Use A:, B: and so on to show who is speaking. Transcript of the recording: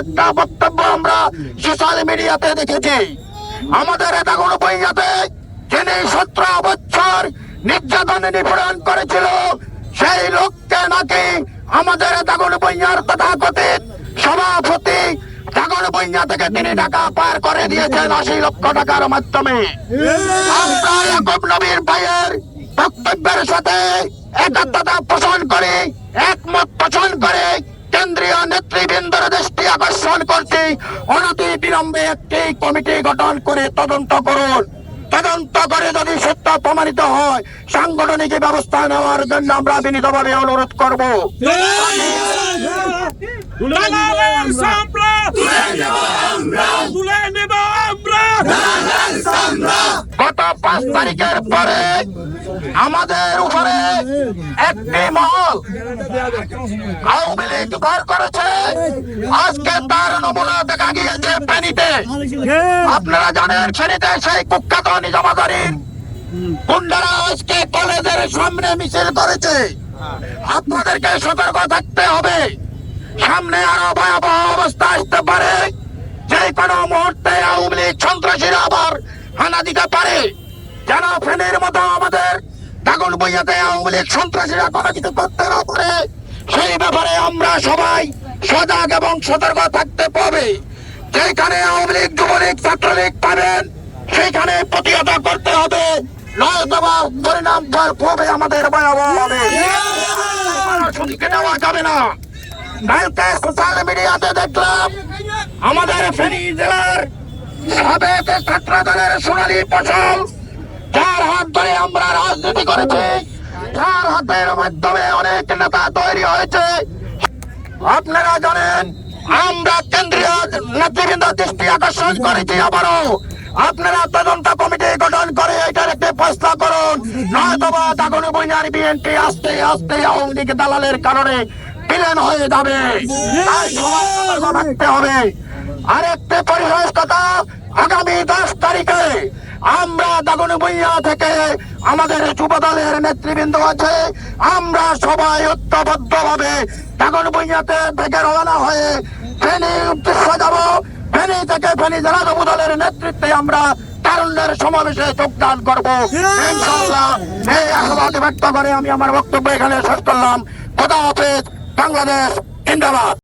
A: একটা বক্তব্য আমরা সোশ্যাল মিডিয়াতে দেখেছি। আমাদের এটা কোনো বইয়াতে সতেরো বছর নির্যাতনে নিপীড়ন করেছিল, সেই লোককে নাকি আমাদের দাগন বইয়ার তথাকথিত সভাপতি দাগন বইয়া থেকে তিনি টাকা পার করে দিয়েছেন আশি লক্ষ টাকার মাধ্যমে। আমরা ইয়াকুব নবীর বক্তব্যের সাথে একাত্মতা পোষণ করে। একমত পোষণ করে কেন্দ্রীয় নেতৃবৃন্দর দৃষ্টি আকর্ষণ করছি। অনতি বিলম্বে একটি কমিটি গঠন করে তদন্ত করুন। তদন্ত করে যদি সত্য প্রমাণিত হয়, সাংগঠনিক ব্যবস্থা নেওয়ার জন্য আমরা বিনীতভাবে অনুরোধ করব।
B: আমরা।
A: পাঁচ তারিখের পরে আমাদের উপরে একটি মহল আওয়ামী লীগ ঘর করেছে। আজকে তার নমুনা দেখা গিয়েছে ফেনীতে। আপনারা জানেন, ফেনীতে সেই কুখ্যাত নিজামাদারির গুন্ডারা আজকে কলেজের সামনে মিছিল করেছে। আপনাদেরকে সতর্ক থাকতে হবে। সামনে আরও ভয়াবহ অবস্থা আসতে পারে। যে কোনো মুহূর্তে আওয়ামী লীগ সন্ত্রাসীরা আবার হানা দিতে পারে। যেন ফেনের মতো আমাদের দাগন বইয়াতে লীগ সন্ত্রাসীরা কোনো কিছু করতে না পারে সেই ব্যাপারে আমরা সবাই সজাগ এবং সতর্ক থাকতে পাবে যেখানে আওয়ামী লীগ, যুবলীগ, ছাত্রলীগ পাবেন, সেইখানে প্রতিহত করতে হবে। পরিণাম ফল খুবই আমাদের ভয়াবহ নেওয়া যাবে না। সোশ্যাল মিডিয়াতে দেখলাম, আমাদের ফেনী জেলার সাবেক ছাত্র দলের সোনালী ফসল রাজনীতি করেছি। যার হাতের মাধ্যমে অনেক নেতা তৈরি হয়েছে। আপনারা জানেন, আমরা কেন্দ্রীয় নেতৃবৃন্দ দৃষ্টি আকর্ষণ করেছি আবারও। আপনারা তদন্ত কমিটি গঠন করে এটার একটি প্রস্তাব করুন। নয়তোবা দাগনু বইনার বিএনপি আস্তে আস্তে আওয়ামী লীগ দালালের কারণে বিলীন হয়ে যাবে। তাই সবাই হবে। আরেকটি পরিশেষ কথা, আগামী আমরা দাগনু বইয়া থেকে আমাদের যুব দলের নেতৃবৃন্দ আছে। আমরা সবাই ঐক্যবদ্ধ ভাবে দাগন বইয়াতে থেকে রওনা হয়ে ফেনী উদ্দেশ্যে যাব। ফেনী থেকে ফেনী জেলা যুব দলের নেতৃত্বে আমরা তারুণ্যের সমাবেশে যোগদান করব। ইনশাআল্লাহ এই আশাবাদ ব্যক্ত করে আমি আমার বক্তব্য এখানে শেষ করলাম। খোদা হাফেজ, বাংলাদেশ, জিন্দাবাদ।